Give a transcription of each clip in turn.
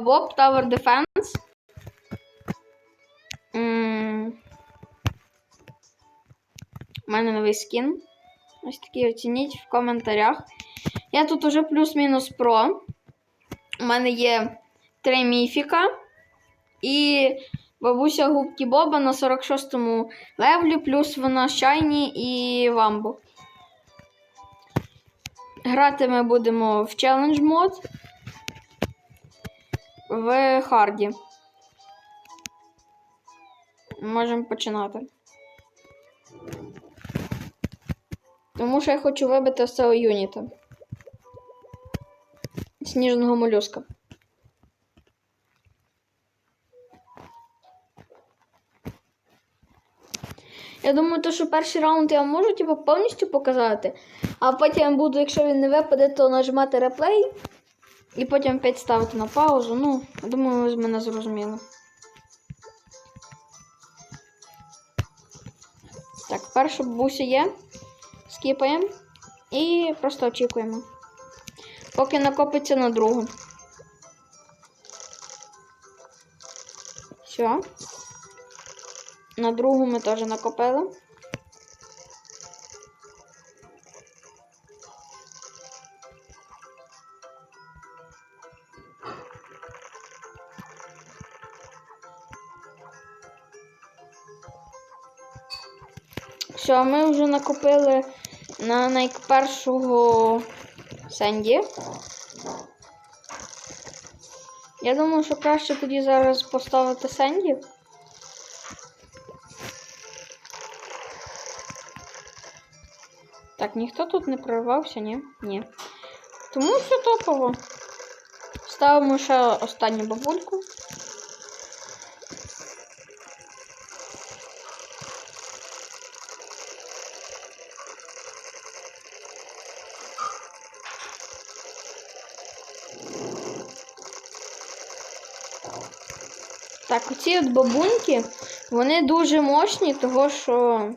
Боб Tower Defense. У мене новий скін. Ось такий оцініть в коментарях. Я тут уже плюс-мінус про. У мене є три міфіка. І бабуся губки Боба на 46-му левлі, плюс вона Шайні і Вамбо. Грати ми будемо в челендж мод в Харді. Можемо починати. Тому що я хочу вибити з цього юніта. Сніжного молюска. Я думаю, то, що перший раунд я можу типу, повністю показати, а потім буду, якщо він не випаде, то нажимати реплей і потім опять ставити на паузу. Ну, думаю, ви з мене зрозуміли. Так, перша бабуся є. Скіпаємо і просто очікуємо. Поки накопиться на другу. Все. На другу ми теж накопили. Все, ми вже накопили на найпершого Сенді. Я думаю, що краще тоді зараз поставити Сенді. Так, ніхто тут не прорвався, ні? Ні. Тому все топово. Ставимо ще останню бабульку. Так, оці от бабуньки, вони дуже мощні, того що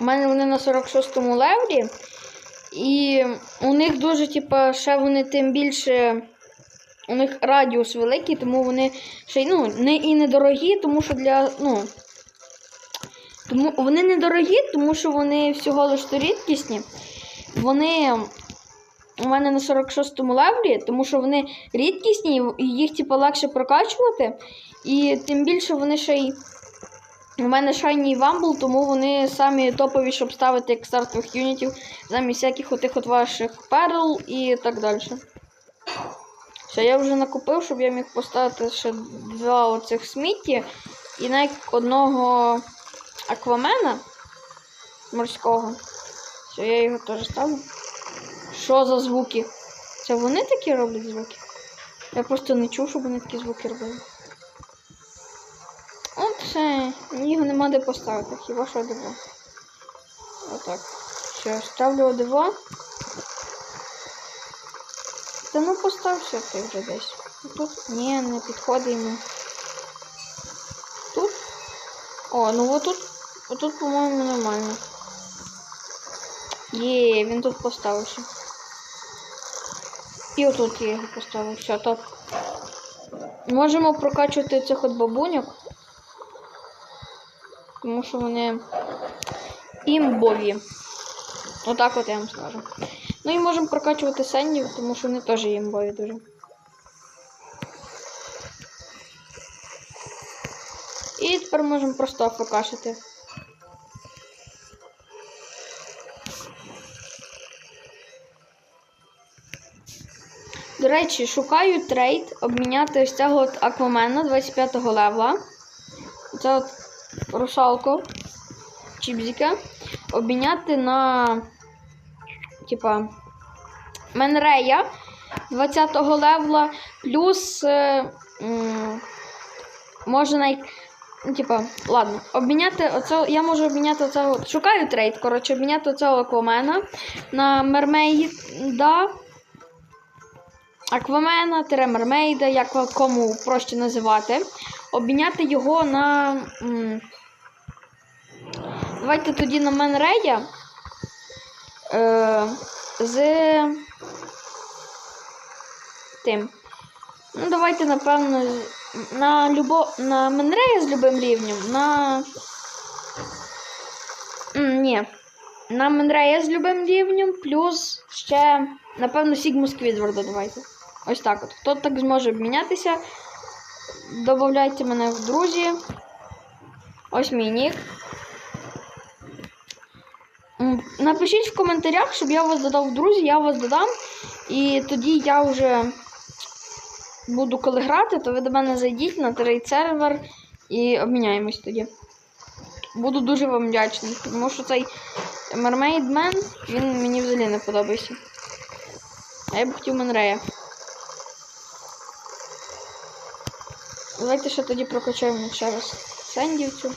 у мене вони на 46-му левлі. І у них дуже, типа, ще вони тим більше. У них радіус великий, тому вони ще ну, не і недорогі, тому що для. ну, тому Вони недорогі, тому що вони всього лише рідкісні. Вони у мене на 46-му левлі, тому що вони рідкісні, їх типу, легше прокачувати. І тим більше вони ще й. У мене Shiny і Вамбл, тому вони самі топові, щоб ставити як стартових юнітів замість всяких отих от ваших перл і так далі. Все, я вже накупив, щоб я міг поставити ще два оцих смітті і навіть одного аквамена морського. Все, я його теж ставлю. Що за звуки? Це вони такі роблять звуки? Я просто не чув, щоб вони такі звуки робили. Все, його нема де поставити, хіба що диво. Отак. Все, ставлю одиво. Та ну постався ти вже десь. Тут ні, не підходить йому. Тут. О, ну отут. Отут, по-моєму, нормально. Є, він тут поставився. І отут я його поставив. Все, топ. Можемо прокачувати цих от бабуньок. Тому що вони імбові. Отак от я вам скажу. Ну і можемо прокачувати сеннів, тому що вони теж імбові дуже. І тепер можемо просто прокачати. До речі, шукаю трейд, обміняти ось цього от аквамена 25-го левела. Це от русалку Чібзіка. Обміняти на типа Менрея 20-го левела, плюс е, м, може навіть. Ну, типа, ладно, обміняти оце, я можу обміняти оцього. Шукаю трейд, коротше, обміняти оцього аквамена на мермейда. Аквамена, тире мермейда, як кому проще називати. Обміняти його на. м, Давайте тоді на Менрея. Е, з тим. Ну, давайте, напевно, на любо... на Менрея з любим рівнем, на. М, Ні. На Менрея з любим рівнем, плюс ще, напевно, Сігму Сквідварда давайте. Ось так от. Хто так зможе обмінятися? Добавляйте мене в друзі. Ось мій нік. Напишіть в коментарях, щоб я вас додав в друзі, я вас додам. І тоді я вже буду коли грати, то ви до мене зайдіть на трейд сервер і обміняємось тоді. Буду дуже вам вдячний, тому що цей Mermaid він мені взагалі не подобається. А я б хотів Менрея. Давайте ще тоді прокачаємо ще раз сендівцю.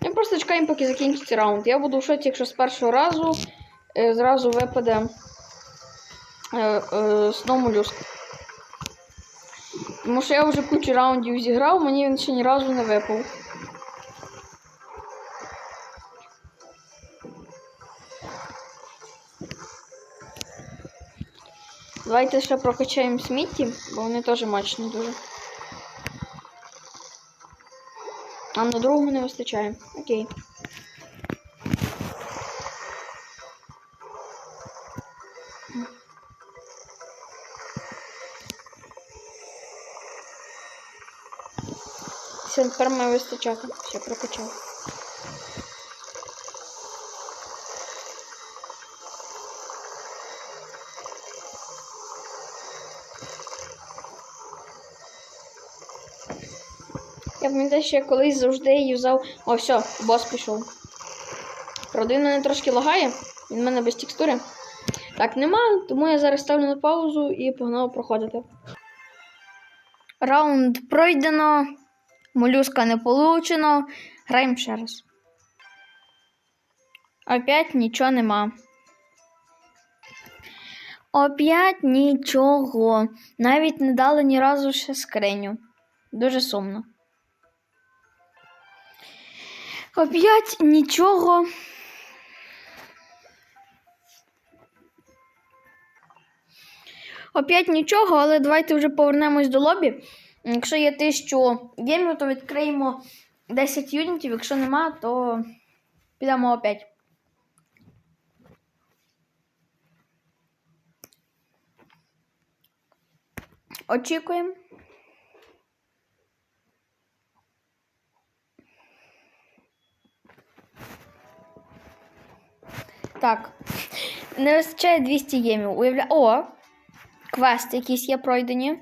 Ми просто чекаємо, поки закінчиться раунд. Я буду в шоці, якщо з першого разу е, зразу випаде е, е, Snow Тому що я вже кучу раундів зіграв, мені він ще ні разу не випав. Давайте ще прокачаємо смітті, бо вони теж мощні дуже. А на другому не вистачає. Окей. Все, тепер має вистачати. Все, прокачав. Я пам'ятаю, що я колись завжди юзав. О, все, бос пішов. Правда, він мене трошки лагає, він в мене без текстури. Так, нема, тому я зараз ставлю на паузу і погнав проходити. Раунд пройдено, молюска не получено. Граємо ще раз. Опять нічого нема. Опять нічого. Навіть не дали ні разу ще скриню. Дуже сумно. Опять нічого. Опять нічого, але давайте вже повернемось до лобі. Якщо є 1000 гемів, то відкриємо 10 юнітів. Якщо нема, то підемо опять. Очікуємо. Так. Не вистачає 200 ємів. Уявля... О! Квести якісь є пройдені.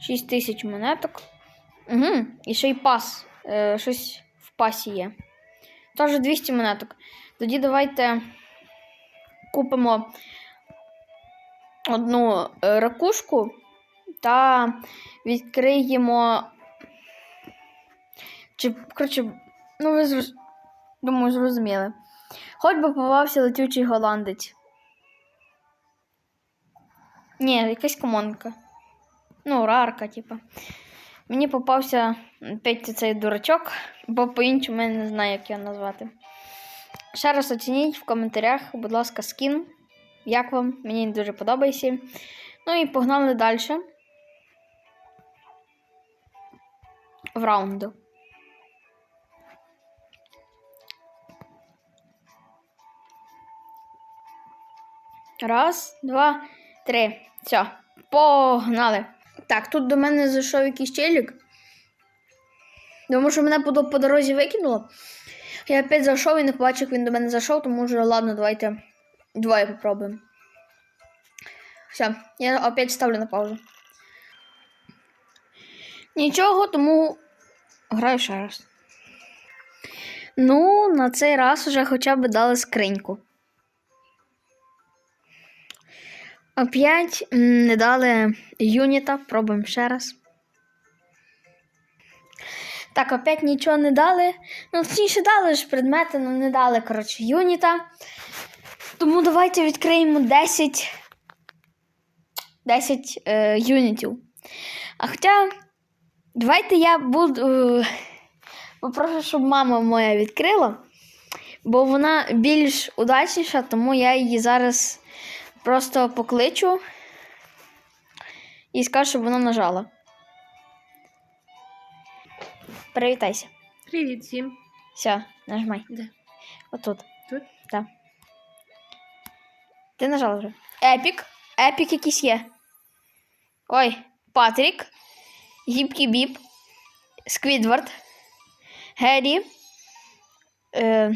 6 тисяч монеток. Угу. І ще й пас. Е, щось в пасі є. Тож 200 монеток. Тоді давайте купимо одну е, ракушку та відкриємо. Чи, коротше, ну ви. Думаю, зрозуміли. Хоч би попався летючий голландець. Ні, якась комонка. Ну, рарка, типа. Мені попався опять цей дурачок, бо по-іншому я не знаю, як його назвати. Ще раз оцініть в коментарях, будь ласка, скін. Як вам? Мені дуже подобається. Ну і погнали далі. В раунду. Раз, два, три. Все, погнали. Так, тут до мене зайшов якийсь челік. Тому що мене по, по дорозі викинуло. Я опять зайшов і не побачив, як він до мене зайшов, тому вже ладно, давайте двоє попробуємо. Все, я опять ставлю на паузу. Нічого, тому граю ще раз. Ну, на цей раз вже хоча б дали скриньку. Опять не дали юніта, пробуємо ще раз. Так, опять нічого не дали. Ну, точніше дали ж предмети, але не дали, коротше, юніта. Тому давайте відкриємо 10, 10 е, юнітів. А хоча, давайте я буду. Попрошу, щоб мама моя відкрила, бо вона більш удачніша, тому я її зараз просто покличу і скажеш, щоб вона нажала. Привітайся. Привіт всім. Все, нажимай. Де? Отут. Тут? Так. Ти нажала вже. Епік. Епік якийсь є. Ой, Патрік. Гібкі Біп. Сквідвард. Геррі. Е,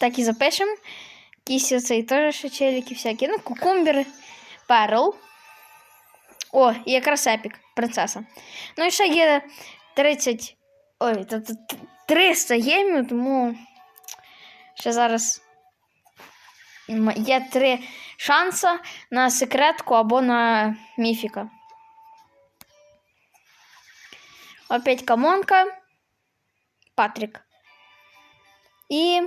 так і запишемо. Якісь оцей теж ще челіки всякі. Ну, кукумбери. Перл. О, і якраз епік, принцеса. Ну і ще є 30. Ой, та- та- та- 300 гемів, тому ще зараз м- є три шанси на секретку або на міфіка. Опять камонка. Патрік. І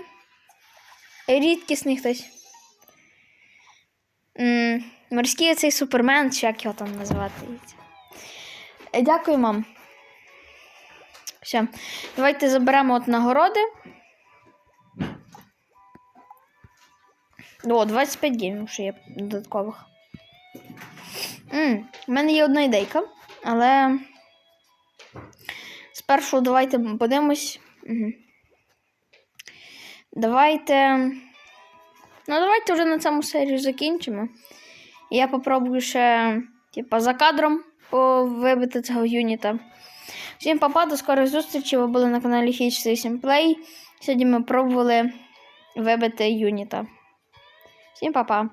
рідкісний хтось. Морський цей супермен, чи як його там називати. Е, Дякую, мам. Все. Давайте заберемо от нагороди. О, 25 геймів ще є додаткових. У мене є одна ідейка, але спершу давайте подивимось. Угу. Давайте. Ну, давайте вже на цьому серію закінчимо. Я попробую ще, типа, за кадром вибити цього юніта. Всім папа, до скорих зустрічей. Ви були на каналі Hitch 8 Play. Сьогодні ми пробували вибити юніта. Всім па-па.